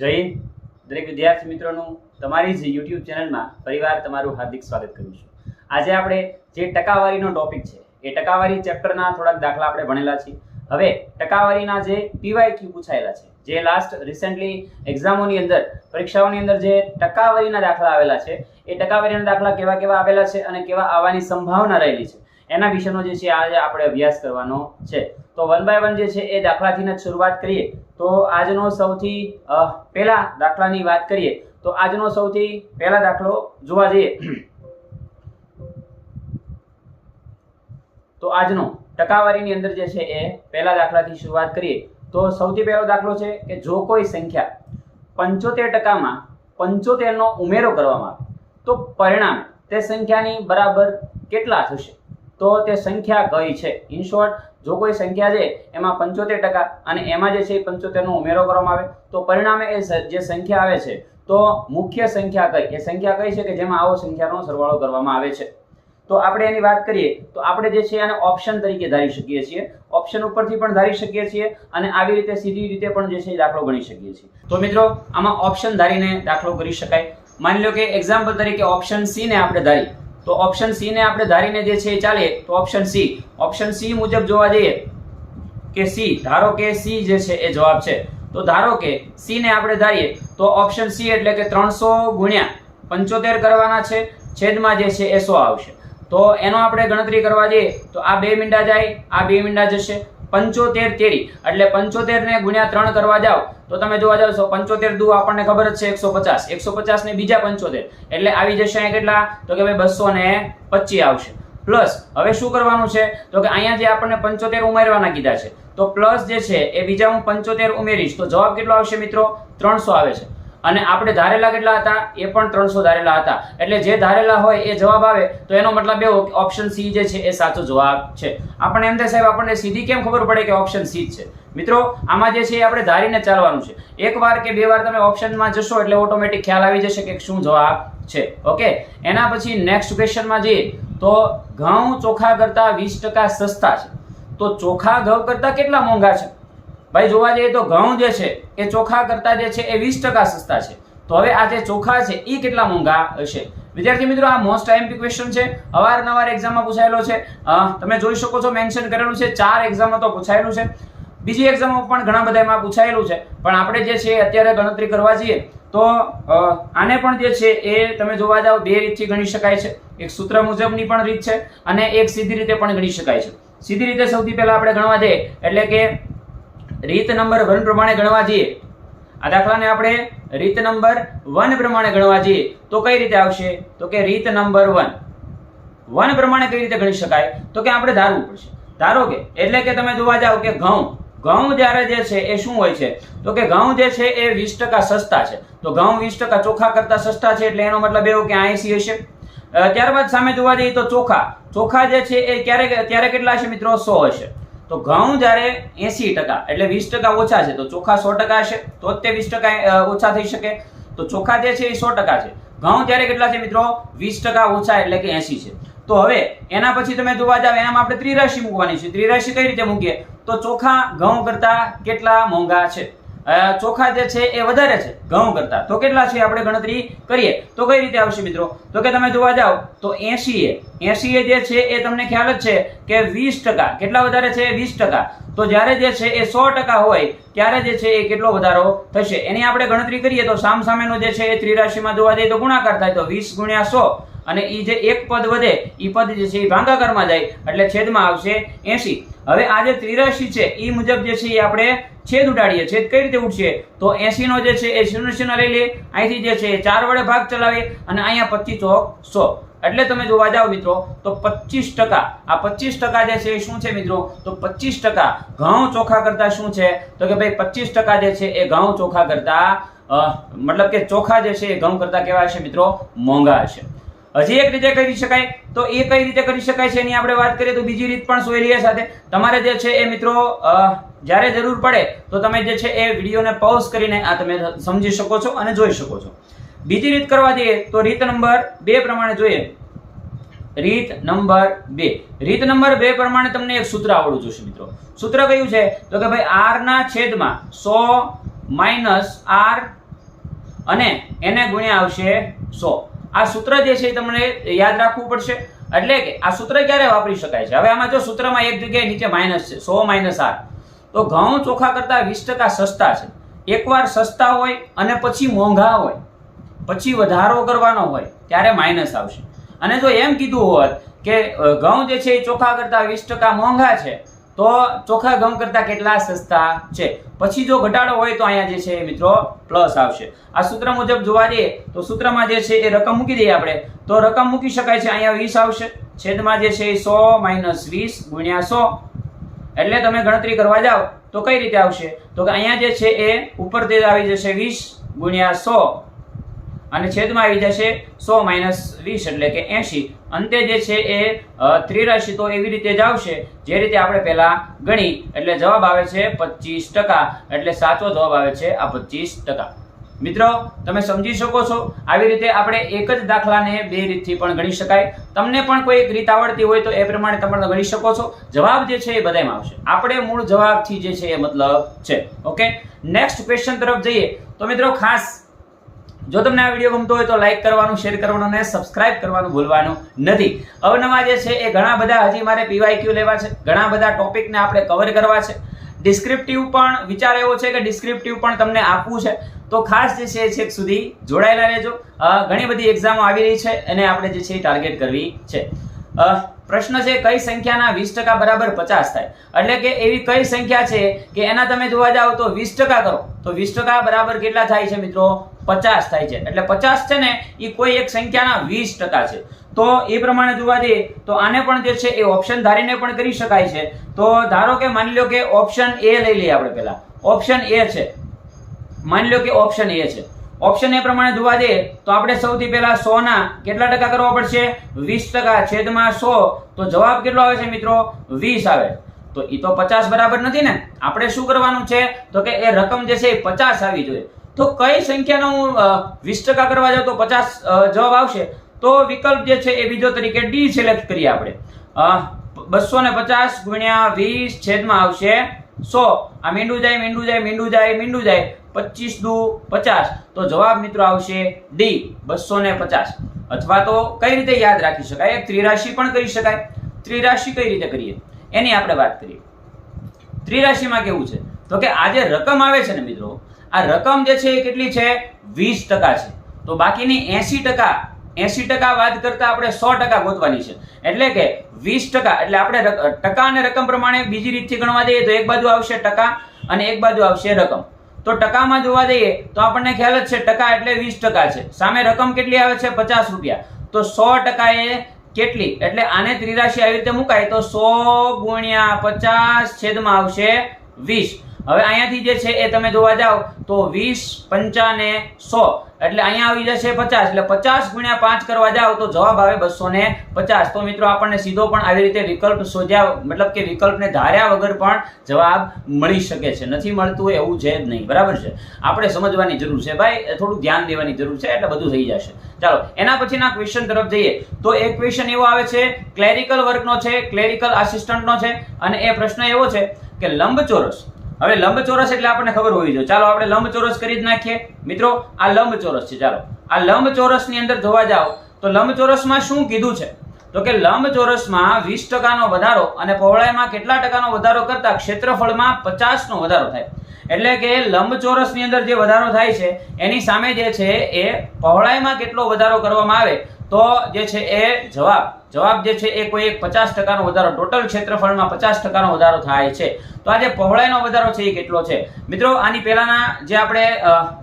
જય દરેક વિદ્યાર્થી મિત્રોનું તમારી જ યુટ્યુબ ચેનલમાં ફરીવાર તમારું હાર્દિક સ્વાગત કરું છું. આજે આપણે જે ટકાવારીનો ટોપિક છે, એ ટકાવારી ચેપ્ટરના થોડાક દાખલા આપણે ભણેલા છીએ. હવે ટકાવારીના જે પીવાયક્યુ પૂછાયેલા છે, જે લાસ્ટ રિસેન્ટલી એક્ઝામોની અંદર, પરીક્ષાઓની અંદર જે ટકાવારીના દાખલા આવેલા છે, એ ટકાવારીના દાખલા કેવા કેવા આવેલા છે અને કેવા આવવાની સંભાવના રહેલી છે, એના વિશેનો જે છે આજે આપણે અભ્યાસ કરવાનો છે. તો વન બાય વન જે છે એ દાખલાથી જ શરૂઆત કરીએ. તો આજનો સૌથી પહેલા દાખલાની વાત કરીએ, તો આજનો સૌથી પહેલા દાખલો જોવા જઈએ. તો આજનો ટકાવારીની અંદર જે છે એ પહેલા દાખલાથી શરૂઆત કરીએ. તો સૌથી પહેલો દાખલો છે કે જો કોઈ સંખ્યા પંચોતેર ટકામાં પંચોતેરનો ઉમેરો કરવામાં આવે, તો પરિણામે તે સંખ્યાની બરાબર કેટલા થશે? તો તે સંખ્યા કઈ છે. ઇન શોર્ટ જો કોઈ સંખ્યા છે, એમાં પંચોતેર ટકા અને એમાં જે છે એ પંચોતેરનો ઉમેરો કરવામાં આવે, તો પરિણામે એ જે સંખ્યા આવે છે, તો મુખ્ય સંખ્યા કઈ? એ સંખ્યા કઈ છે કે જેમાં આવો સંખ્યાનો સરવાળો કરવામાં આવે છે? તો આપણે એની વાત કરીએ, તો આપણે જે છે આને ઓપ્શન તરીકે ધારી શકીએ છીએ. ઓપ્શન ઉપરથી પણ ધારી શકીએ છીએ અને આવી રીતે સીધી રીતે પણ જે છે દાખલો ગણી શકીએ છીએ. તો મિત્રો, આમાં ઓપ્શન ધારીને દાખલો કરી શકાય. માની લો કે એક્ઝામ્પલ તરીકે ઓપ્શન સી ને આપણે ધારી. તો ઓપ્શન સી ને આપણે ધારીને જે છે એ ચાલે, તો ઓપ્શન સી ઓપ્શન સી મુજબ જોવા જઈએ કે સી ધારો કે સી જે છે એ જવાબ છે. તો ધારો કે સી ને આપણે ધારીએ, તો ઓપ્શન સી એટલે કે ત્રણસો ગુણ્યા પંચોતેર કરવાના છે, છેદમાં જે છે એ સો આવશે. તો એનો આપણે ગણતરી કરવા જઈએ, તો આ બે મીંડા જાય, આ બે મીંડા જશે. પંચોતેર તેરી એટલે પંચોતેર ને ગુણ્યા ત્રણ કરવા જાઓ, તો તમે જોવા જાવ છો, પંચોતેર દુ આપણને ખબર જ છે એકસો પચાસ. એકસો પચાસ ને બીજા પંચોતેર. એટલે આવી જશે અહીંયા કેટલા? તો કે ભાઈ બસો ને પચીસ આવશે. પ્લસ, હવે શું કરવાનું છે? તો કે અહીંયા જે આપણને પંચોતેર ઉમેરવાના કીધા છે. તો પ્લસ જે છે, એ બીજા હું પંચોતેર ઉમેરીશ. તો જવાબ કેટલો આવશે મિત્રો? ત્રણસો આવે છે. અને આપણે ધારેલા કેટલા હતા? એ પણ ત્રણસો ધારેલા હતા. એટલે જે ધારેલા હોય એ જવાબ આવે, તો એનો મતલબ એવો ઓપ્શન સી જે છે એ સાચો જવાબ છે. આપણે એમ થાય સાહેબ, આપણને સીધી કેમ ખબર પડે કે ઓપ્શન સી જ છે? મિત્રો, આમાં જે છે એ આપણે ધારીને ચાલવાનું છે. એક વાર કે બે વાર તમે ઓપ્શનમાં જશો એટલે ઓટોમેટિક ખ્યાલ આવી જશે કે શું જવાબ છે. ઓકે એના પછી નેક્સ્ટ ક્વેશ્ચનમાં જઈએ. તો ઘઉં ચોખા કરતાં વીસ ટકા સસ્તા છે. તો ચોખા ઘઉં કરતાં કેટલા મોંઘા છે? ભાઈ, જોવા જઈએ તો ઘઉં જે છે એ ચોખા કરતા જે છે એ વીસ ટકા સસ્તા છે. તો હવે આ જે ચોખા છે એ કેટલા મોંઘા હશે? વિદ્યાર્થી મિત્રો, આ મોસ્ટ આઈએમપી ક્વેશ્ચન છે. અવારનવાર એક્ઝામમાં પૂછાયેલો છે. તમે જોઈ શકો છો મેન્શન કરેલું છે. ચાર એક્ઝામમાં તો પૂછાયેલું છે. બીજી એક્ઝામમાં પણ ઘણા બધા એમાં પૂછાયેલું છે. પણ આપણે જે છે અત્યારે ગણતરી કરવા જઈએ, તો આને પણ જે છે એ તમે જોવા જાઓ બે રીતથી ગણી શકાય છે. એક સૂત્ર મુજબની પણ રીત છે અને એક સીધી રીતે પણ ગણી શકાય છે. સીધી રીતે સૌથી પહેલા આપણે ગણવા જઈએ, એટલે કે રીત નંબર વન પ્રમાણે ગણવા જઈએ. આ દાખલાને આપણે રીત નંબર વન પ્રમાણે ગણવા જઈએ. તો કઈ રીતે આવશે? તો કે રીત નંબર વન. વન પ્રમાણે કઈ રીતે ગણી શકાય? તો કે આપણે ધારવું પડશે. ધારો કે, એટલે કે તમે જોવા જાઓ કે ઘઉં. ઘઉં જ્યારે જે છે એ શું હોય છે? તો કે ઘઉં જે છે એ વીસ ટકા સસ્તા છે. તો ઘઉં વીસ ટકા ચોખા કરતા સસ્તા છે એટલે એનો મતલબ એવો કે આઈસી હશે. ત્યારબાદ સામે જોવા જઈએ તો ચોખા. ચોખા જે છે એ ક્યારે ત્યારે કેટલા હશે મિત્રો? સો હશે. તો ઘઉં જ્યારે એસી ટકા એટલે વીસ ટકા ઓછા છે, તો ચોખા સો ટકા હશે, તો તે વીસ ટકા ઓછા થઈ શકે. તો ચોખા જે છે એ સો ટકા છે. ઘઉં ત્યારે કેટલા છે મિત્રો? વીસ ટકા ઓછા એટલે કે એસી છે. તો હવે એના પછી તમે જોવા જાવ, એનામાં આપણે ત્રિરાશિ મૂકવાની છે. ત્રિરાશિ કઈ રીતે મૂકીએ? તો ચોખા ઘઉં કરતા કેટલા મોંઘા છે? ચોખા જે છે એ વધારે છે, ઘઉં કરતા. તો કેટલા છે આપણે ગણતરી કરીએ? તો કઈ રીતે આવશે મિત્રો? તો કે તમે જોવા જાવ તો એસી એ એસી એ જે છે એ તમને ખ્યાલ જ છે કે વીસ ટકા. કેટલા વધારે છે? વીસ ટકા. તો જ્યારે જે છે એ સો ટકા હોય, ત્યારે જે છે એ કેટલો વધારો થશે? એની આપણે ગણતરી કરીએ તો સામ સામેનો જે છે એ ત્રિરાશિમાં જોવા જઈએ તો ગુણાકાર થાય તો વીસ ગુણ્યા સો. અને એ જે એક પદ વધે એ પદ જે છે એ ભાંગાકારમાં જાય, એટલે છેદમાં આવશે એસી હવે આ જે ત્રિરાશિ છે એ મુજબ જે છે એ આપણે છેદ ઉડાડીએ, છેદ કઈ રીતે ઉડશે? તો એસી નો જે છે એ શૂન્ય શૂન્ય લઈ લે, અહીંથી જે છે એ ચાર વડે ભાગ ચલાવીએ અને અહીંયા પચીસ ચોક સો. એટલે તમે જોવા જાઓ મિત્રો, તો પચીસ ટકા. આ પચીસ ટકા જે છે એ શું છે મિત્રો? તો પચીસ ટકા ઘઉં ચોખા કરતા શું છે? તો કે ભાઈ પચીસ ટકા જે છે એ ઘઉં ચોખા કરતા મતલબ કે ચોખા જે છે એ ઘઉં કરતા કેવા હશે મિત્રો? મોંઘા હશે. હજી એક રીતે કરી શકાય, તો એ કઈ રીતે કરી શકાય છે એની આપણે વાત કરીએ, તો બીજી રીત પણ સોયરી સાથે. તમારે જે છે એ મિત્રો જ્યારે જરૂર પડે, તો તમે જે છે એ વિડીયોને પોઝ કરીને આ તમે સમજી શકો છો અને જોઈ શકો છો. બીજી રીત કરવા જઈએ, તો રીત નંબર બે પ્રમાણે જોઈએ. રીત નંબર બે. રીત નંબર બે પ્રમાણે તમને એક સૂત્ર આવડવું જોશે મિત્રો. સૂત્ર કયું છે? તો કે ભાઈ આર ના છેદમાં સો માઇનસ આર અને એને ગુણ્યા આવશે સો. આ સૂત્ર જે છે એ તમને યાદ રાખવું પડશે. એટલે કે આ સૂત્ર ક્યારે વાપરી શકાય છે? હવે આમાં જો સૂત્રમાં એક જગ્યાએ નીચે માઇનસ છે, સો માઇનસ આર તો ઘઉં ચોખા કરતા વીસ ટકા સસ્તા છે. એકવાર સસ્તા હોય અને પછી મોંઘા હોય, પછી વધારો કરવાનો હોય, ત્યારે માઇનસ આવશે. અને જો એમ કીધું હોત કે ઘઉં જે છે એ ચોખા કરતા વીસ ટકા મોંઘા છે તો ચોખા ઘઉં કરતા કેટલા સસ્તા છે? પછી જો ઘટાડો હોય તો અહીંયા જે છે મિત્રો પ્લસ આવશે. આ સૂત્ર મુજબ જોવા જઈએ તો સૂત્રમાં જે છે એ રકમ મૂકી દઈએ આપણે. તો રકમ મૂકી શકાય છે અહીંયા વીસ આવશે. છેદમાં જે છે એ સો માઇનસ વીસ ગુણ્યા સો. એટલે તમે ગણતરી કરવા જાઓ તો કઈ રીતે આવશે? તો કે અહીંયા જે છે એ ઉપર તે આવી જશે વીસ ગુણ્યા સો. અને છેદમાં આવી જશે સો માઇનસ વીસ એટલે કે એંશી. અંતે જે છે એ ત્રિરાશી તો એવી રીતે જ આવશે જે રીતે આપણે પહેલાં ગણી. એટલે જવાબ આવે છે પચીસ ટકા. એટલે સાચો જવાબ આવે છે આ પચીસ ટકા. મિત્રો, તમે સમજી શકો છો, આવી રીતે આપણે એક જ દાખલાને બે રીતથી પણ ગણી શકાય. તમને પણ કોઈ એક રીત આવડતી હોય તો એ પ્રમાણે તમે ગણી શકો છો. જવાબ જે છે એ બધામાં આવશે. આપણે મૂળ જવાબથી જે છે એ મતલબ છે. ઓકે? નેક્સ્ટ ક્વેશ્ચન તરફ જઈએ. તો મિત્રો, ખાસ જો તમને આ વીડિયો ગમતો હોય તો લાઈક કરવાનું શેર કરવાનું અને સબસ્ક્રાઇબ કરવાનું ભૂલવાનું નથી. અવનવા જે છે એ ઘણા બધા હજી મારે પીવાયક્યુ લેવા છે. ઘણા બધા ટોપિકને આપણે કવર કરવા છે. ડિસ્ક્રિપ્ટિવ પણ વિચાર એવો છે કે ડિસ્ક્રિપ્ટિવ પણ તમને આપવું છે. તો ખાસ જે છે છેક સુધી જોડાયેલા રહેજો. ઘણી બધી એક્ઝામો આવી રહી છે અને આપણે જે છે ટાર્ગેટ કરવી છે. પ્રશ્ન છે કઈ સંખ્યાના વીસ ટકા બરાબર પચાસ થાય? એટલે કે એવી કઈ સંખ્યા છે કે એના તમે જોવા જાઓ તો વીસ ટકા કરો. તો વીસ ટકા બરાબર કેટલા થાય છે મિત્રો? પચાસ થાય છે. એટલે પચાસ છે ને, એ કોઈ એક સંખ્યાના વીસ ટકા છે. તો એ પ્રમાણે જોવા જઈએ, તો આને પણ જે છે, એ ઓપ્શન ધારીને પણ કરી શકાય છે. તો ધારો કે માની લો કે ઓપ્શન એ લઈ લઈએ આપણે પહેલા. ઓપ્શન એ છે. માની લો કે ઓપ્શન એ છે. ઓપ્શન એ પ્રમાણે જોવા જઈએ, તો આપણે સૌથી પહેલા સો ના કેટલા ટકા કરવા પડશે? વીસ ટકા છેદમાં સો. તો જવાબ કેટલો આવે છે મિત્રો? વીસ આવે. તો એ તો પચાસ બરાબર નથી ને? આપણે શું કરવાનું છે? તો કે એ રકમ જે છે એ પચાસ આવી જોઈએ. તો કઈ સંખ્યાનો હું વીસ ટકા કરવા જાઉં તો પચાસ જવાબ આવશે. તો વિકલ્પ જે છે એ બીજો તરીકે ડી સિલેક્ટ કરીએ આપણે. બસો ને પચાસ ગુણ્યા વીસ છેદમાં આવશે સો. આ મીંડું જાય મીંડું જાય મીંડું જાય મીંડું જાય. પચીસ દુ પચાસ. તો જવાબ મિત્રો આવશે ડી, બસો ને પચાસ. અથવા તો કઈ રીતે યાદ રાખી શકાય? એક ત્રિરાશી પણ કરી શકાય. ત્રિરાશી કઈ રીતે કરીએ? એની આપણે વાત કરીએ. ત્રિરાશીમાં કેવું છે? તો કે આ જે રકમ આવે છે ને મિત્રો આ રકમ જે છે એ કેટલી છે? વીસ ટકા છે. તો બાકીની એસી ટકા એસી ટકા વાત કરતા આપણે સો ટકા ગોતવાની છે. એટલે કે વીસ ટકા, એટલે આપણે ટકા અને રકમ પ્રમાણે બીજી રીતથી ગણવા જઈએ તો એક બાજુ આવશે ટકા અને એક બાજુ આવશે રકમ. તો ટકામાં જોવા જઈએ તો આપણને ખ્યાલ જ છે ટકા એટલે વીસ ટકા છે. સામે રકમ કેટલી આવે છે? પચાસ રૂપિયા. તો સો ટકા એ કેટલી? એટલે આને ત્રિરાશી આવી રીતે મુકાય તો સો ગુણ્યા પચાસ છેદમાં આવશે વીસ. હવે અહીંયાથી જે છે એ તમે જોવા જાઓ તો વીસ પંચાને સો. એટલે અહીંયા આવી જશે પચાસ. એટલે પચાસ ગુણ્યા પાંચ કરવા જાઓ તો જવાબ આવે બસો ને પચાસ. તો મિત્રો આપણને સીધો પણ આવી રીતે વિકલ્પ શોધ્યા, મતલબ કે વિકલ્પને ધાર્યા વગર પણ જવાબ મળી શકે છે. નથી મળતું એવું છે જ નહીં. બરાબર છે? આપણે સમજવાની જરૂર છે. ભાઈ થોડું ધ્યાન દેવાની જરૂર છે. એટલે બધું થઈ જશે. ચાલો, એના પછીના ક્વેશ્ચન તરફ જઈએ. તો એક ક્વેશ્ચન એવો આવે છે ક્લેરિકલ વર્કનો છે ક્લેરિકલ આસિસ્ટન્ટનો છે. અને એ પ્રશ્ન એવો છે કે લંબચોરસ હવે લંબચોરસ એટલે આપણને ખબર હોવી જોઈએ. ચાલો આપણે લંબચોરસ કરી જ નાખીએ. મિત્રો, આ લંબચોરસ છે. ચાલો. આ લંબચોરસની અંદર જોવા જાઓ, તો લંબચોરસમાં શું કીધું છે? તો કે લંબચોરસમાં વીસ ટકાનો વધારો અને પહોળાઈમાં કેટલા ટકાનો વધારો કરતા ક્ષેત્રફળમાં પચાસનો વધારો થાય. એટલે કે લંબચોરસની અંદર જે વધારો થાય છે, એની સામે જે છે એ પહોળાઈમાં કેટલો વધારો કરવામાં આવે તો જે છે એ જવાબ. જવાબ જે છે એ કોઈ એક પચાસ ટકાનો વધારો. ટોટલ ક્ષેત્રફળમાં પચાસ ટકાનો વધારો થાય છે. તો આ જે પહોળાઈનો વધારો છે એ કેટલો છે? મિત્રો, આની પહેલાના જે આપણે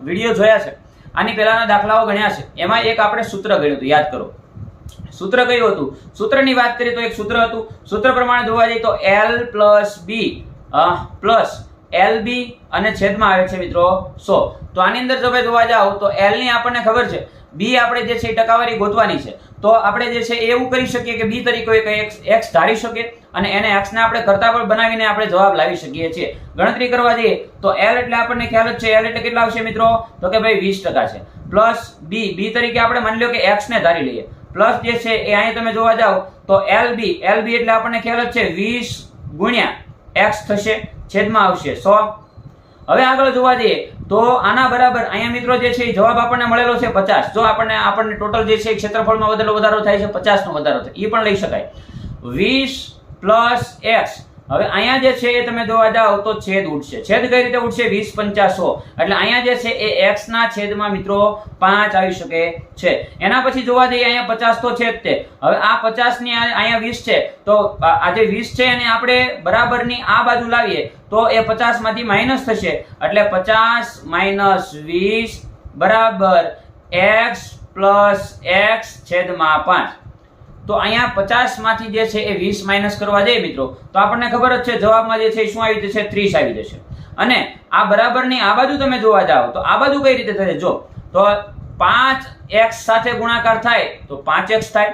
વીડિયો જોયા છે, આની પહેલાના દાખલાઓ ગણ્યા છે. એમાં એક આપણે સૂત્ર ગણ્યું હતું. યાદ કરો. સૂત્ર કયું હતું? સૂત્રની વાત કરીએ તો એક સૂત્ર હતું. સૂત્ર પ્રમાણે જોવા જઈએ તો L plus B plus L B અને છેદમાં આવે છે મિત્રો સો. તો આની અંદર જો ભાઈ જોવા જાઓ, તો એલની આપણને ખબર છે. બી આપણે જે છે ટકાવારી ગોતવાની છે. તો આપણે જે છે એવું કરી શકીએ કે બી તરીકે એક્સ ધારી શકીએ અને એને એક્સને આપણે કરતા પણ બનાવીને આપણે જવાબ લાવી શકીએ છીએ. ગણતરી કરવા જઈએ, તો એલ એટલે આપણને ખ્યાલ જ છે એલ એટલે કેટલા આવશે મિત્રો? તો કે ભાઈ વીસ ટકા છે. પ્લસ બી બી તરીકે આપણે માની લો કે એક્સને ધારી લઈએ. પ્લસ જે છે એ અહીં તમે જોવા જાઓ, તો એલ બી એલ બી એટલે આપણને ખ્યાલ જ છે, વીસ ગુણ્યા એક્સ થશે. છેદમાં આવશે. સો? હવે આગળ જોવા જઈએ, તો આના બરાબર અહીંયા મિત્રો જે છે જવાબ આપણને મળેલો છે પચાસ. જો આપણને આપણને ટોટલ જે છે ક્ષેત્રફળમાં વધેલો વધારો થાય છે પચાસ નો વધારો થાય. એ પણ લઈ શકાય. વીસ પ્લસ એક્સ હવે અહીંયા જે છે એ તમે જોવા જાઓ તો છેદ ઉઠશે છેદ કઈ રીતે ઉઠશે વીસ પંચાસો. એટલે અહીંયા જે છે એ એક્સ ના છેદમાં મિત્રો પાંચ આવી શકે છે. એના પછી જોવા જઈએ અહીંયા પચાસ તો છે. હવે આ પચાસની અહીંયા વીસ છે. તો આજે વીસ છે એને આપણે બરાબરની આ બાજુ લાવીએ તો એ પચાસમાંથી માઇનસ થશે. એટલે પચાસ માઇનસ વીસ બરાબર એક્સ પ્લસ એક્સ છેદમાં પાંચ. તો અહીંયા પચાસમાંથી જે છે એ વીસ માઇનસ કરવા જઈએ મિત્રો. તો આપણને ખબર જ છે, જવાબમાં જે છે શું આવી જશે? ત્રીસ આવી જશે. અને આ બરાબરની આ બાજુ તમે જોવા જાઓ, તો આ બાજુ કઈ રીતે થશે? જો, તો પાંચ એક્સ સાથે ગુણાકાર થાય, તો પાંચ એક્સ થાય.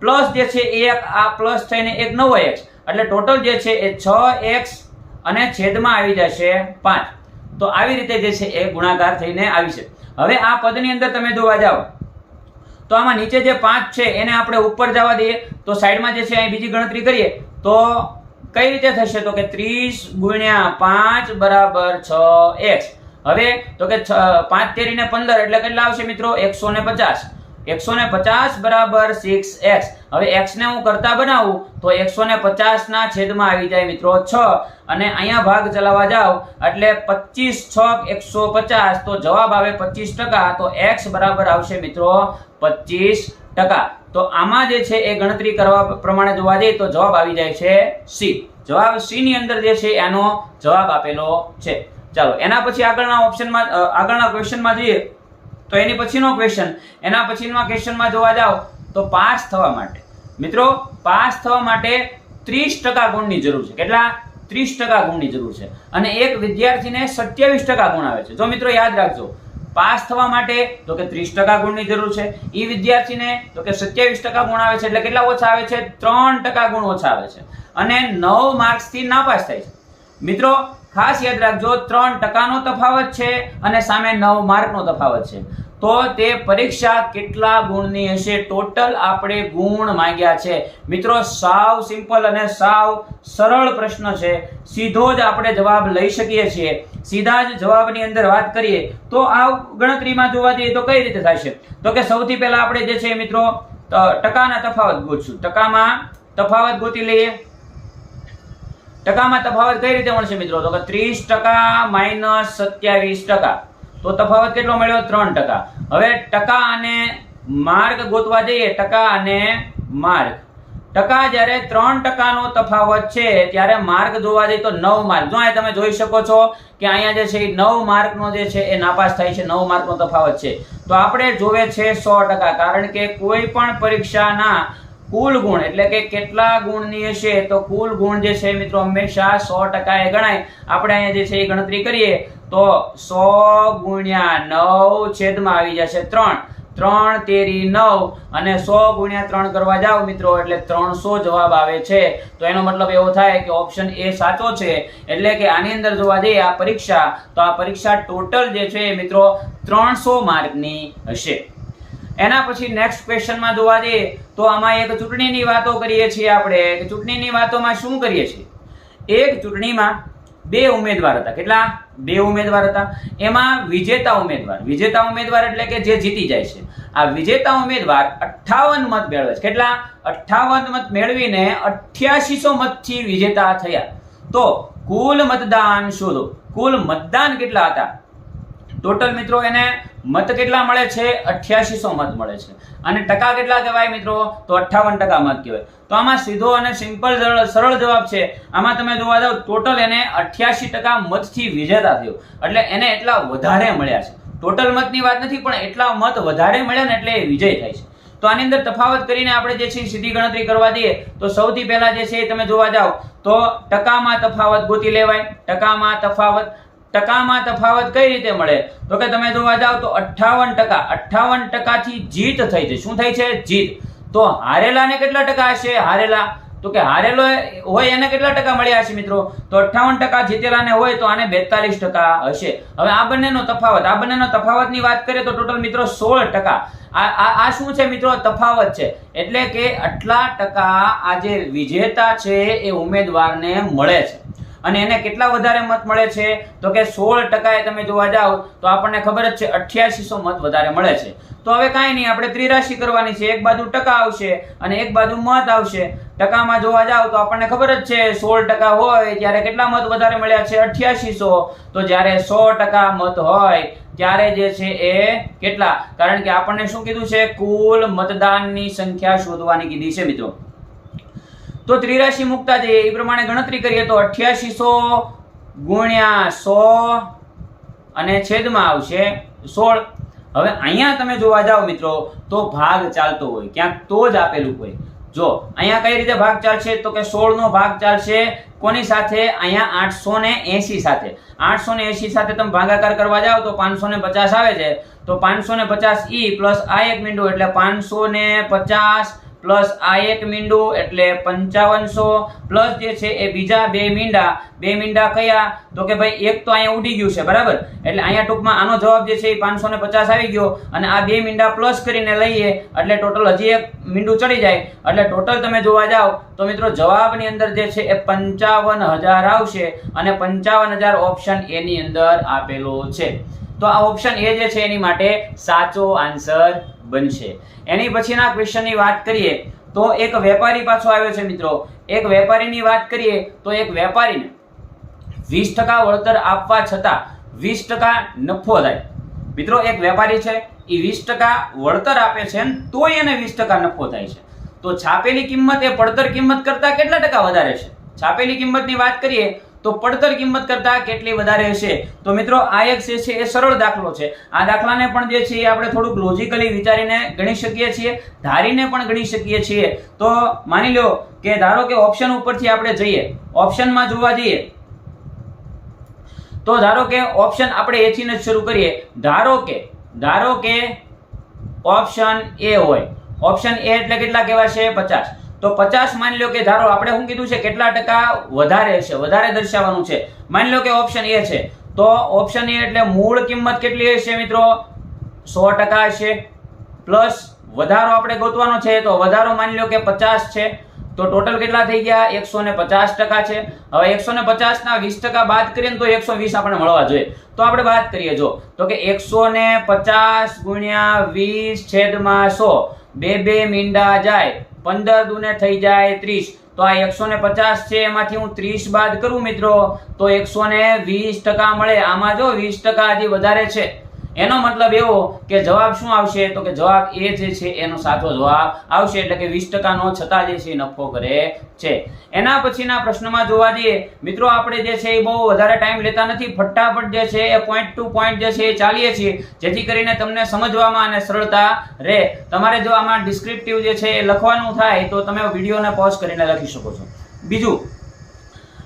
પ્લસ જે છે એક, આ પ્લસ થઈને એક નવો એક્સ. એટલે ટોટલ જે છે એ છ એક્સ અને છેદમાં આવી જશે પાંચ. તો આવી રીતે જે છે એ ગુણાકાર થઈને આવી છે. હવે આ પદની અંદર તમે જોવા જાઓ તો આમાં નીચે જે પાંચ છે, એને આપણે ઉપર જવા દઈએ. તો સાઈડમાં જે છે, અહીં બીજી ગણતરી કરીએ. તો કઈ રીતે થશે? તો કે ત્રીસ ગુણ્યા પાંચ બરાબર છ એક્સ. હવે તો કે પાંચ તેરીને પંદર એટલે કેટલા આવશે મિત્રો? એકસો ને પચાસ. એકસો ને પચાસ બરાબર સિક્સ એક્સ. હવે એક્સ ને હું કરતા બનાવું, તો એકસો ને પચાસ ના છેદમાં આવી જાય મિત્રો છ. અને અહીંયા ભાગ ચલાવવા જાઓ એટલે પચીસ છ એકસો પચાસ. તો જવાબ આવે પચીસ ટકા. તો એક્સ બરાબર આવશે મિત્રો પચીસ ટકા. તો આમાં જે છે એ ગણતરી કરવા પ્રમાણે જોવા જઈએ તો જવાબ આવી જાય છે સી જવાબ સી ની અંદર જે છે એનો જવાબ આપેલો છે. ચાલો, એના પછી આગળના ઓપ્શનમાં આગળના ક્વેશ્ચનમાં જઈએ તો એની પછીનો ક્વેશ્ચન એના પછીના ક્વેશ્ચનમાં જોવા જાઓ તો પાસ થવા માટે. મિત્રો, પાસ થવા માટે ત્રીસ ટકા ગુણની જરૂર છે. કેટલા? ત્રીસ ટકા ગુણની જરૂર છે. અને એક વિદ્યાર્થીને સત્યાવીસ ટકા ગુણ આવે છે. જો મિત્રો યાદ રાખજો પાસ થવા માટે તો કે ત્રીસ ટકા ગુણની જરૂર છે. એ વિદ્યાર્થીને તો કે સત્યાવીસ ટકા ગુણ આવે છે એટલે કેટલા ઓછા આવે છે? ત્રણ ટકા ગુણ ઓછા આવે છે. અને નવ માર્ક્સથી નાપાસ થાય છે. મિત્રો, ખાસ યાદ રાખજો, ત્રણ ટકાનો તફાવત છે અને સામે નવ માર્કનો તફાવત છે. તો તે પરીક્ષા કેટલા ગુણની હશે? ટોટલ આપણે ગુણ માંગ્યા છે. મિત્રો, સાવ સિમ્પલ અને સાવ સરળ પ્રશ્ન છે. સીધો જ આપણે જવાબ લઈ શકીએ છીએ. સીધા જ જવાબની અંદર વાત કરીએ, તો આ ગણતરીમાં જોવા જઈએ તો કઈ રીતે થશે? તો કે સૌથી પહેલા આપણે જે છે મિત્રો ટકાના તફાવત ગોતશું. ટકામાં તફાવત ગોતી લઈએ. ટકામાં તફાવત કઈ રીતે મળશે મિત્રો? તો કે ત્રીસ ટકા માઇનસ સત્યાવીસ ટકા. તો તફાવત કેટલો મળ્યો? ત્રણ ટકા. હવે ટકા અને માર્ગ ગોતવા જઈએ, ટકા અને માર્ગ. ટકા જ્યારે ત્રણ ટકાનો તફાવત છે, ત્યારે માર્ક જોવા જઈએ તો નવ માર્ક જો તમે જોઈ શકો છો કે અહીંયા જે છે એ નવ માર્કનો જે છે એ નાપાસ થાય છે, નવ માર્કનો તફાવત છે. તો આપણે જોવે છે સો ટકા. કારણ કે કોઈ પણ પરીક્ષાના કુલ ગુણ, એટલે કે કેટલા ગુણની હશે, તો કુલ ગુણ જે છે મિત્રો હંમેશા સો ટકા એ ગણાય. આપણે અહીંયા જે છે એ ગણતરી કરીએ. તો સો ગુણ્યા નવ છેદમાં આવી જશે ત્રણ. ત્રણ તેરી નવ અને સો ગુણ્યા ત્રણ કરવા જાઓ મિત્રો, એટલે ત્રણસો જવાબ આવે છે. તો એનો મતલબ એવો થાય કે ઓપ્શન એ સાચો છે. એટલે કે આની અંદર જોવા જઈએ આ પરીક્ષા, તો આ પરીક્ષા ટોટલ જે છે મિત્રો, ત્રણસો માર્કની હશે. એના પછી નેક્સ્ટ ક્વેશ્ચનમાં જોવા જઈએ, તો આમાં એક ચૂંટણીની વાતો કરીએ છીએ આપણે. ચૂંટણીની વાતોમાં શું કરીએ છીએ? એક ચૂંટણીમાં બે ઉમેદવાર હતા. કેટલા? બે ઉમેદવાર હતા. એમાં વિજેતા ઉમેદવાર. વિજેતા ઉમેદવાર એટલે કે જે જીતી જાય છે. આ વિજેતા ઉમેદવાર અઠ્ઠાવન મત મેળવે છે. કેટલા? અઠ્ઠાવન મત મેળવીને અઠ્યાસીસો મતથી વિજેતા થયા. તો કુલ મતદાન શોધો. કુલ મતદાન કેટલા હતા? ટોટલ મિત્રો એને મત કેટલા મળે છે? અઠ્યાસીસો મત મળે છે. અને ટકા કેટલા કહેવાય મિત્રો? તો અઠ્ઠાવન ટકા મત કહેવાય. તો આમાં સીધો અને સિમ્પલ સરળ જવાબ છે. આમાં તમે જોવા જાવ ટોટલ એને અઠ્યાસી ટકા મતથી વિજેતા થયો. એટલે એને એટલા વધારે મળ્યા છે. ટોટલ મતની વાત નથી, પણ એટલા મત વધારે મળ્યા ને એટલે એ વિજય થાય છે. તો આની અંદર તફાવત કરીને આપણે જે છે સીધી ગણતરી કરવા દઈએ. તો સૌથી પહેલા જે છે તમે જોવા જાઓ તો ટકામાં તફાવત ગોતી લેવાય. ટકામાં તફાવત ટકામાં તફાવત કઈ રીતે મળે? તો કે તમે જોવા જાવ તો અઠાવન ટકા અઠાવન ટકાથી જીત થઈ છે. શું થઈ છે? જીત. તો હારેલાને કેટલા ટકા હશે? હારેલા. તો કે હારેલો હોય એને કેટલા ટકા મળ્યા હશે મિત્રો? તો અઠ્ઠાવન ટકા જીતેલાને હોય તો આને બેતાલીસ ટકા હશે. હવે આ બંનેનો તફાવત, આ બંનેનો તફાવતની વાત કરીએ તો ટોટલ મિત્રો સોળ ટકા. આ આ શું છે મિત્રો? તફાવત છે. એટલે કે આટલા ટકા આ જે વિજેતા છે એ ઉમેદવારને મળે છે. અને એને કેટલા વધારે મત મળે છે? તો કે સોળ ટકાએ તમે જોવા જાઓ, તો આપણને ખબર જ છે અઠ્યાસીસો મત વધારે મળે છે. તો હવે કાંઈ નહીં, આપણે ત્રિરાશી કરવાની છે. એક બાજુ ટકા આવશે અને એક બાજુ મત આવશે. ટકામાં જોવા જાવ તો આપણને ખબર જ છે સોળ ટકા હોય ત્યારે કેટલા મત વધારે મળ્યા છે? અઠ્યાસીસો. તો જ્યારે સો ટકા મત હોય, ત્યારે જે છે એ કેટલા? કારણ કે આપણને શું કીધું છે? કુલ મતદાનની સંખ્યા શોધવાની કીધી છે મિત્રો. તો ત્રિરાશી મુકતા જઈએ એ પ્રમાણે ગણતરી કરીએ તો અઠ્યાસીસો ગુણ્યા સો અને છેદમાં આવશે સોળ. હવે અહીંયા તમે જોવા જાઓ મિત્રો, તો ભાગ ચાલતો હોય, ક્યાંક તો જ આપેલું હોય. જો અહીંયા કઈ રીતે ભાગ ચાલશે? તો કે 16 નો ભાગ ચાલશે કોની સાથે? અહીંયા આઠસો ને એસી સાથે. આઠસો ને એસી સાથે તમે ભાગાકાર કરવા જાઓ તો પાંચસો ને પચાસ આવે છે. તો પાંચસો ને પચાસ ઈ પ્લસ આ એક મીંડું એટલે પાંચસો ને પચાસ પ્લસ આ એક મીંડું એટલે પંચાવનસો. પ્લસ જે છે એ બીજા બે મીંડા. બે મીંડા કયા? તો કે ભાઈ એક તો અહીંયા ઉડી ગયું છે, બરાબર? એટલે અહીંયા ટૂંકમાં આનો જવાબ જે છે એ પાંચસો પચાસ આવી ગયો અને આ બે મીંડા પ્લસ કરીને લઈએ એટલે ટોટલ હજી એક મીંડું ચડી જાય. એટલે ટોટલ તમે જોવા જાઓ તો મિત્રો જવાબની અંદર જે છે એ પંચાવન હજાર આવશે અને પંચાવન હજાર ઓપ્શન એની અંદર આપેલો છે. તો આ ઓપ્શન એ જે છે એની માટે સાચો આન્સર બનશે. એની પછીના ક્વેશ્ચનની વાત કરીએ તો એક વેપારી પાછો આવ્યો છે મિત્રો. એક વેપારીની વાત કરીએ તો એક વેપારીને વીસ ટકા વળતર આપવા છતાં વીસ ટકા નફો થાય. મિત્રો, એક વેપારી છે એ વીસ ટકા વળતર આપે છે તોય એને વીસ ટકા નફો થાય છે. તો છાપેલી કિંમત એ પડતર કિંમત કરતાં કેટલા ટકા વધારે છે? છાપેલી કિંમતની વાત કરીએ તો પડતર કિંમત કરતા કેટલી વધારે હશે? તો મિત્રો, આ એક છે, એ સરળ દાખલો છે. આ દાખલાને પણ જે છે, એ આપણે થોડુંક લોજિકલી વિચારીને ગણી શકીએ છીએ, ધારીને પણ ગણી શકીએ છીએ. તો માની લો કે ધારો કે ઓપ્શન ઉપરથી આપણે જઈએ. ઓપ્શનમાં જોવા જઈએ. તો ધારો કે ઓપ્શન આપણે એથી જ શરૂ કરીએ. ધારો કે ધારો કે ઓપ્શન એ હોય. ઓપ્શન એ એટલે કેટલા કહેવાશે? પચાસ. તો પચાસ માની લો કે ધારો આપણે શું કીધું છે, કેટલા ટકા વધારે છે, વધારે દર્શાવવાનું છે. માની લો કે ઓપ્શન એ છે. તો ઓપ્શન એ એટલે મૂળ કિંમત કેટલી હશે મિત્રો? સો ટકા હશે. પ્લસ વધારો આપણે ગોતવાનો છે, તો વધારો માની લો કે પચાસ છે. તો ટોટલ કેટલા થઈ ગયા? એકસો ને પચાસ ટકા છે. હવે એકસો ને પચાસ ના વીસ ટકા બાદ કરીએ તો એકસો વીસ આપણે મળવા જોઈએ. તો આપણે વાત કરીએ, જો. તો કે એકસો ને પચાસ ગુણ્યા વીસ છેદમાં સો. બે બે મીંડા જાય. પંદર દુને થઈ જાય ત્રીસ. તો આ એકસો ને પચાસ છે, એમાંથી હું ત્રીસ બાદ કરું મિત્રો. તો એકસો ને વીસ ટકા મળે. આમાં જો વીસ ટકા હજી વધારે છે એનો મતલબ એવો કે જવાબ શું આવશે? તો કે જવાબ એ જે છે, એનો સાચો જવાબ આવશે. એટલે કે વીસ ટકાનો છતાં જે છે નફો કરે છે. એના પછીના પ્રશ્નમાં જોવા જઈએ, મિત્રો, આપણે જે છે, એ બહુ વધારે ટાઈમ લેતા નથી. ફટાફટ જે છે, એ પોઈન્ટ ટુ પોઈન્ટ જે છે, એ ચાલીએ છીએ. જેથી કરીને તમને સમજવામાં અને સરળતા રહે. તમારે જો આમાં ડિસ્ક્રિપ્ટિવ જે છે, એ લખવાનું થાય, તો તમે વિડીયોને પોઝ કરીને લખી શકો છો. બીજું,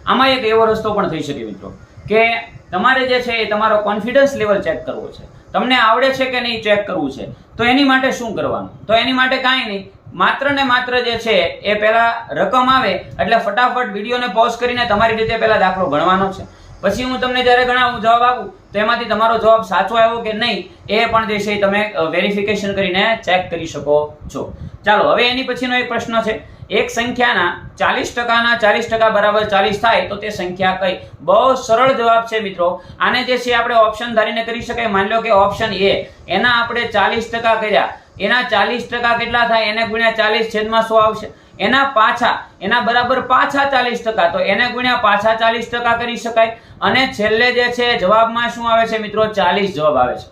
આમાં એક એવો રસ્તો પણ થઈ શકે, મિત્રો, કે તમારે જે છે, એ તમારો કોન્ફિડન્સ લેવલ ચેક કરવો છે. તમને આવડે છે કે નહીં ચેક કરવું છે? તો એની માટે શું કરવાનું? તો એની માટે કાંઈ નહીં. માત્ર ને માત્ર જે છે, એ પહેલાં રકમ આવે, એટલે ફટાફટ વિડીયોને પોઝ કરીને તમારી રીતે પહેલાં દાખલો ગણવાનો છે. પછી હું તમને જ્યારે ગણાવું, જવાબ આપું, તો એમાંથી તમારો જવાબ સાચો આવ્યો કે નહીં, એ પણ જે છે તમે વેરિફિકેશન કરીને ચેક કરી શકો છો. ચાલો, હવે એની પછીનો એક પ્રશ્ન છે. એક સંખ્યાના ચાલીસ ટકાના ચાલીસ ટકા બરાબર ચાલીસ થાય તો તે સંખ્યા કઈ? બહુ સરળ જવાબ છે મિત્રો. આને જે છે આપણે ઓપ્શન ધારીને કરી શકાય. માની લો કે ઓપ્શન એ એના આપણે ચાલીસ ટકા કર્યા. એના ચાલીસ ટકા કેટલા થાય? એને ગુણ્યા ચાલીસ છેદમાં શું આવશે? એના પાછા, એના બરાબર પાછા ચાલીસ ટકા. તો એને ગુણ્યા પાછા ચાલીસ ટકા કરી શકાય. અને છેલ્લે જે છે, જવાબમાં શું આવે છે મિત્રો? ચાલીસ જવાબ આવે છે.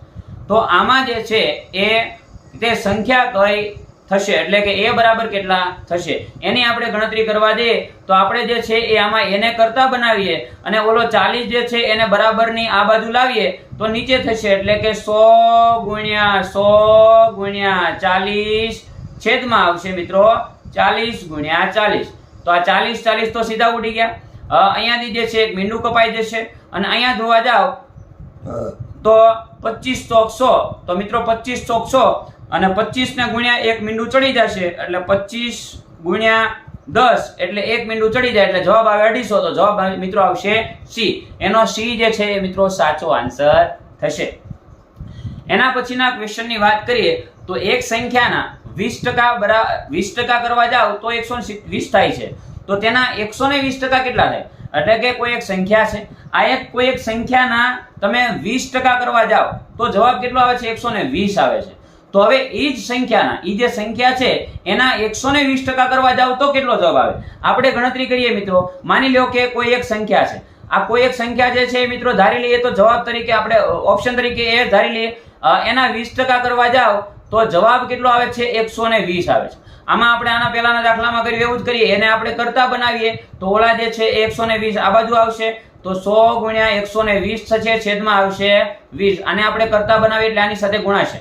તો આમાં જે છે, એ તે સંખ્યા કઈ? થશે. એટલે કે એ બરાબર કેટલા થશે. એની આપણે ગણતરી કરવા દઈએ તો આપણે જે છે એ આમાં એને કરતા બનાવીએ અને ઓલો ચાલીસ જે છે એને બરાબરની આ બાજુ લાવીએ તો નીચે થશે. એટલે કે સો ગુણ્યા સો ગુણ્યા ચાલીસ છેદમાં આવશે મિત્રો ચાલીસ ગુણ્યા ચાલીસ. તો આ ચાલીસ ચાલીસ તો સીધા ઉડી ગયા. અહીંયાથી જે છે એક મીંડું કપાઈ જશે. અને અહીંયા જોવા જાઓ તો પચીસ ચોક સો તો મિત્રો પચીસ ચોક સો અને પચીસ ને ગુણ્યા એક મીંડું ચડી જશે. એટલે પચીસ ગુણ્યા દસ એટલે એક મીંડું ચડી જાય. એટલે જવાબ આવે અઢીસો. તો જવાબ મિત્રો આવશે સી. એનો સી જે છે એ મિત્રો સાચો આન્સર થશે. એના પછીના ક્વેશ્ચનની વાત કરીએ તો એક સંખ્યાના વીસ ટકા બરા વીસ ટકા કરવા જાવ તો એકસો વીસ થાય છે. તો તેના એકસો ને વીસ ટકા કેટલા થાય? એટલે કે કોઈ એક સંખ્યા છે. આ એક કોઈ એક સંખ્યાના તમે વીસ ટકા કરવા જાઓ તો જવાબ કેટલો આવે છે? એકસો ને વીસ આવે છે. તો હવે એ જ સંખ્યાના એ જે સંખ્યા છે, એના એકસો ને વીસ ટકા કરવા જાવ તો કેટલો જવાબ આવે? આપણે ગણતરી કરીએ મિત્રો. માની લો કે કોઈ એક સંખ્યા છે. આ કોઈ એક સંખ્યા જે છે મિત્રો ધારી લઈએ તો જવાબ તરીકે આપણે ઓપ્શન તરીકે એ ધારી લઈએ. એના વીસ ટકા કરવા જાવ તો જવાબ કેટલો આવે છે? એકસો ને વીસ આવે છે. આમાં આપણે આના પહેલાના દાખલામાં કર્યું એવું જ કરીએ. એને આપણે કરતા બનાવીએ તો ઓલા જે છે એકસો ને વીસ આ બાજુ આવશે. તો સો ગુણ્યા એકસો ને વીસ થશે, છેદમાં આવશે વીસ. આને આપણે કરતા બનાવીએ એટલે આની સાથે ગુણાશે.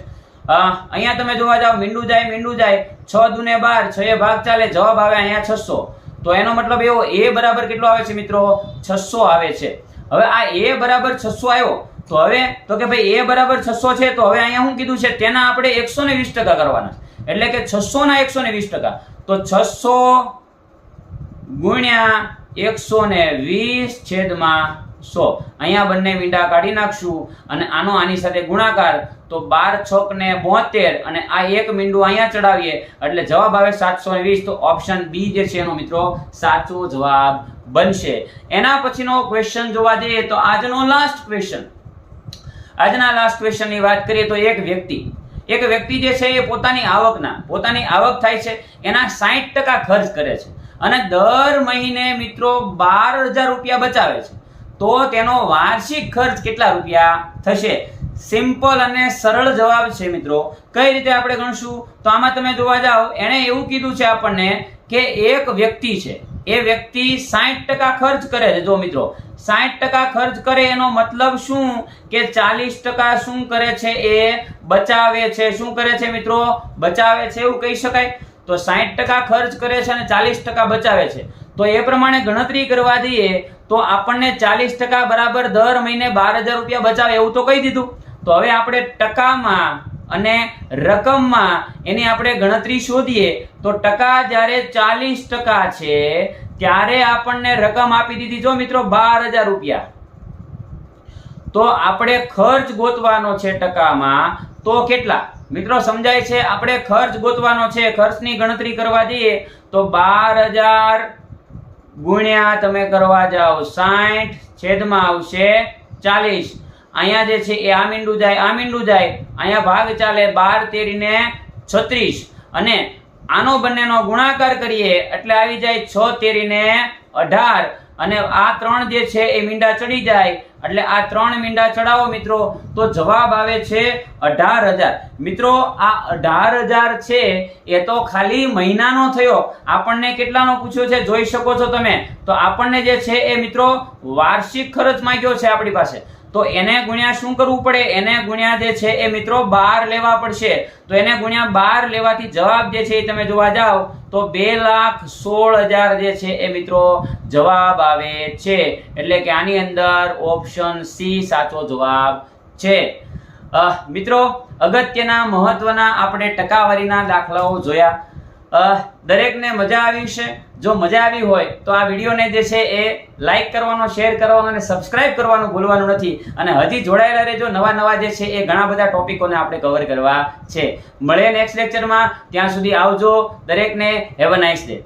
અહીંયા તમે જોવા જાવ મીંડું જાય મીંડું જાય, છ દુને બાર છ એ ભાગ ચાલે, જવાબ આવે અહીંયા છસો. તો એનો મતલબ એવો, એ બરાબર કેટલો આવે છે મિત્રો? છસો આવે છે. હવે આ એ બરાબર છસો આવ્યો, તો હવે, તો કે ભાઈ એ બરાબર છસો છે, તો હવે અહીંયા શું કીધું છે? તેના આપણે એકસો ને વીસ ટકા કરવાના એટલે કે છસો ના એકસો ને વીસ ટકા. તો છસો ગુણ્યા એકસો ને વીસ છેદમાં સો. અહીંયા બંને મીંડા કાઢી નાખશું અને આનો આની સાથે ગુણાકાર તો બાર છોક ને બોતેર અને આ એક મીંડું અહીંયા ચડાવીએ. એટલે જવાબ આવે સાતસો તો ઓપ્શન બી જે છે એનો મિત્રો, સાચો જવાબ બનશે. એના પછીનો ક્વેશ્ચન જોવા જઈએ તો આજનો લાસ્ટ ક્વેશ્ચન આજના લાસ્ટ ક્વેશ્ચનની વાત કરીએ તો એક વ્યક્તિ એક વ્યક્તિ જે છે એ પોતાની આવકના, પોતાની આવક થાય છે, એના સાહીઠ ટકા ખર્ચ કરે છે અને દર મહિને મિત્રો બાર હજાર રૂપિયા બચાવે છે. તો તેનો વાર્ષિક ખર્ચ કેટલા રૂપિયા થશે? સિમ્પલ અને સરળ જવાબ છે મિત્રો. કઈ રીતે આપણે ગણશું? તો આમાં તમે જોવા જાઓ, એણે એવું કીધું છે આપણને કે એક વ્યક્તિ છે. એ વ્યક્તિ સાહીઠ ટકા ખર્ચ કરે છે. જો મિત્રો સાહીઠ ટકા ખર્ચ કરે એનો મતલબ શું? કે ચાલીસ ટકા શું કરે છે એ બચાવે છે. શું કરે છે મિત્રો? બચાવે છે એવું કહી શકાય. તો સાહીઠ ટકા ખર્ચ કરે છે અને ચાલીસ ટકા બચાવે છે. તો એ પ્રમાણે ગણતરી કરવા જઈએ તો આપણને ચાલીસ ટકા બરાબર દર મહિને બાર હજાર રૂપિયા બચાવે એવું તો કહી દીધું. તો હવે આપણે ટકામાં અને રકમમાં એની આપણે ગણતરી શોધીએ, તો ટકા જ્યારે ચાલીસ ટકા છે, ત્યારે આપણને રકમ આપી દીધી જો મિત્રો બાર હજાર રૂપિયા. તો આપણે ખર્ચ ગોતવાનો છે ટકામાં, તો કેટલા? મિત્રો સમજાય છે આપણે ખર્ચ ગોતવાનો છે, ખર્ચની ગણતરી કરવા જઈએ, તો બાર હજાર ગુણ્યા તમે કરવા જાઓ સાઠ છેદમાં આવશે ચાલીસ. અહીંયા જે છે એ આ મીંડું જાય આ મીંડું જાય. અહીંયા ભાગ ચાલે બાર તેરીને છત્રીસ. અને આનો બંનેનો ગુણાકાર કરીએ એટલે આવી જાય છ તેરીને અઢાર. અને આ ત્રણ જે છે એ મીંડા ચડી જાય. એટલે આ ત્રણ મીંડા ચડાવો મિત્રો, તો જવાબ આવે છે અઢાર હજાર. મિત્રો, આ અઢાર હજાર છે એ તો ખાલી મહિનાનો થયો. આપણને કેટલાનો પૂછ્યો છે જોઈ શકો છો તમે. તો આપણને જે છે એ મિત્રો વાર્ષિક ખર્ચ માંગ્યો છે આપણી પાસે. તો એને ગુણ્યા શું કરવું પડે? એને ગુણ્યા જે છે એ મિત્રો બાર લેવા પડશે. તો એને ગુણ્યા બાર લેવાથી જવાબ જે છે એ તમે જોવા જાઓ, તો બે લાખ સોળ હજાર જે છે એ મિત્રો જવાબ આવે છે. એટલે કે આની અંદર ઓપ્શન સી સાચો જવાબ છે. મિત્રો, અગત્યના મહત્વના આપણે ટકાવારીના દાખલાઓ જોયા. દરેકને મજા આવી છે જો મજા આવી હોય તો આ વિડીયોને જે છે એ લાઈક કરવાનો, શેર કરવાનો અને સબસ્ક્રાઇબ કરવાનું ભૂલવાનું નથી. અને હજી જોડાયેલા રહેજો. નવા નવા જે છે એ ઘણા બધા ટોપિકોને આપણે કવર કરવા છે. મળે નેક્સ્ટ લેક્ચરમાં ત્યાં સુધી આવજો. દરેકને હેવ અ નાઇસ ડે